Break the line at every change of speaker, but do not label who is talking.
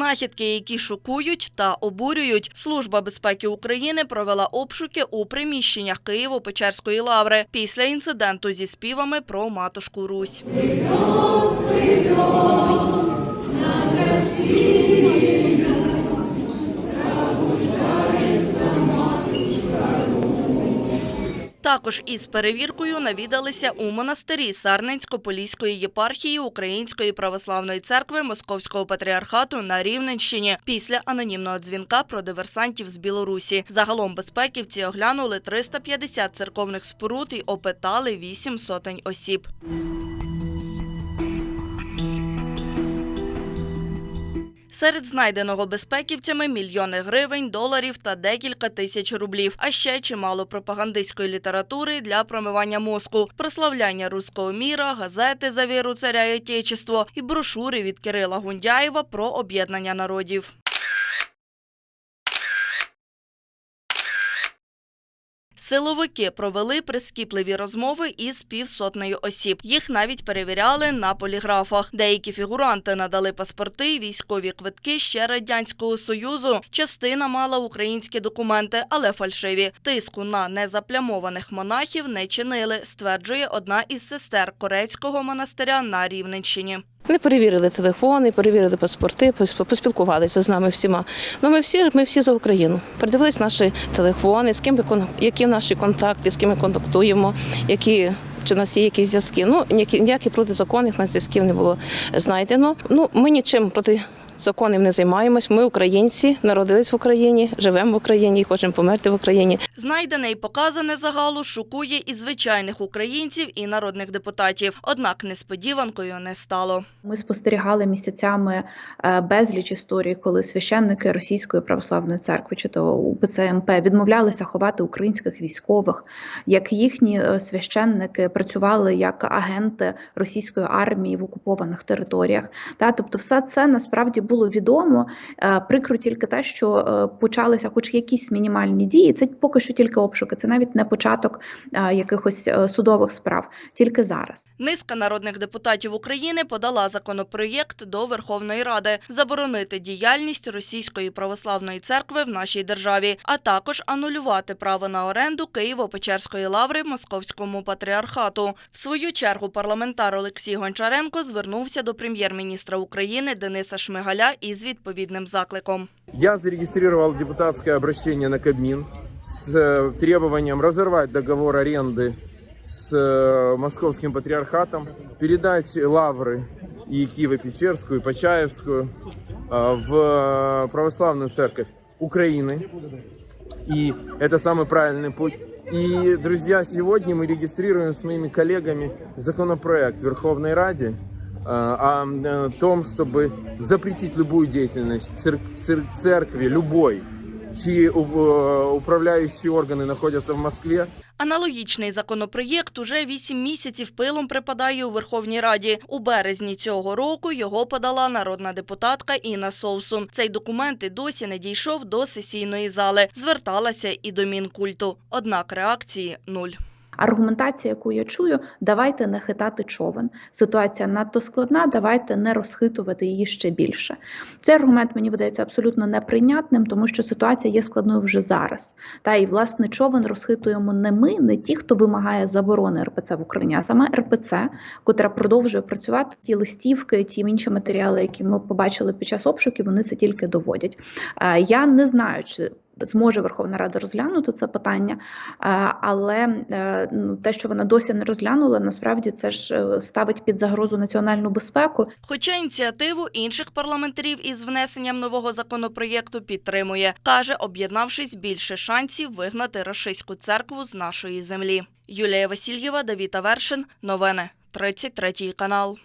Знахідки, які шокують та обурюють. Служба безпеки України провела обшуки у приміщеннях Києво-Печерської лаври після інциденту зі співами про матушку Русь. Також із перевіркою навідалися у монастирі Сарненсько-Поліської єпархії Української православної церкви Московського патріархату на Рівненщині після анонімного дзвінка про диверсантів з Білорусі. Загалом безпеківці оглянули 350 церковних споруд і опитали 8 сотень осіб. Серед знайденого безпеківцями мільйони гривень, доларів та декілька тисяч рублів, а ще чимало пропагандистської літератури для промивання мозку, прославляння руського міра, газети за віру царя і отечество і брошури від Кирила Гундяєва про об'єднання народів. Силовики провели прискіпливі розмови із півсотнею осіб. Їх навіть перевіряли на поліграфах. Деякі фігуранти надали паспорти, військові квитки ще радянського союзу. Частина мала українські документи, але фальшиві. Тиску на незаплямованих монахів не чинили, стверджує одна із сестер Корецького монастиря на Рівненщині.
Вони перевірили телефони, перевірили паспорти, пос- поспілкувалися з нами всіма. Ну ми всі ми всі за Україну. Передивились наші телефони, з ким які наші контакти, з ким ми контактуємо, які. Чи у нас є якісь зв'язки? Ну ніякі, ніяких протизаконних на зв'язків не було знайдено. Ну ми нічим проти законів не займаємось. Ми українці, народились в Україні, живемо в Україні і хочемо померти в Україні.
Знайдене і показане загалу шокує і звичайних українців, і народних депутатів. Однак несподіванкою не стало.
Ми спостерігали місяцями е, безліч історій, коли священники Російської православної церкви чи то УПЦ МП відмовлялися ховати українських військових, як їхні е, священники працювали як агенти російської армії в окупованих територіях. Та тобто, все це насправді було відомо. Е, Прикро тільки те, що е, почалися, хоч якісь мінімальні дії. Це поки що тільки обшуки, це навіть не початок е, якихось судових справ, тільки зараз.
Низка народних депутатів України подала законопроєкт до Верховної Ради заборонити діяльність Російської православної церкви в нашій державі, а також анулювати право на оренду Києво-Печерської лаври Московському патріархату. В свою чергу парламентар Олексій Гончаренко звернувся до прем'єр-міністра України Дениса Шмигаля із відповідним закликом.
Я зарегистрировал депутатское обращение на Кабмин с э, требованием разорвать договор аренды с э, Московским патриархатом, передать лавры и Киево-Печерскую, и Почаевскую э, в э, православную церковь Украины. И это самый правильный путь. И, друзья, сегодня мы регистрируем с моими коллегами законопроект в Верховной Раде э, о э, том, чтобы запретить любую деятельность цер- цер- церкви, любой, чьи у- э, управляющие органы находятся в Москве,
Аналогічний законопроєкт уже вісім місяців пилом припадає у Верховній Раді. У березні цього року його подала народна депутатка Інна Совсун. Цей документ і досі не дійшов до сесійної зали. Зверталася і до Мінкульту. Однак реакції нуль.
Аргументація, яку я чую, давайте не хитати човен. Ситуація надто складна, давайте не розхитувати її ще більше. Цей аргумент мені видається абсолютно неприйнятним, тому що ситуація є складною вже зараз. Та і власне човен розхитуємо не ми, не ті, хто вимагає заборони РПЦ в Україні, а саме РПЦ, котра продовжує працювати. Ті листівки, ті інші матеріали, які ми побачили під час обшуків, вони це тільки доводять. Е, Я не знаю, чи зможе Верховна Рада розглянути це питання, е, але е, ну, те, що вона досі не розглянула, насправді це ж е, ставить під загрозу національну безпеку.
Хоча ініціативу інших парламентарів із внесенням нового законопроєкту підтримує. Каже, об'єднавшись більше шансів вигнати рашистську церкву з нашої землі. Юлія Васильєва, Давід Авершин. Новини. 33 канал.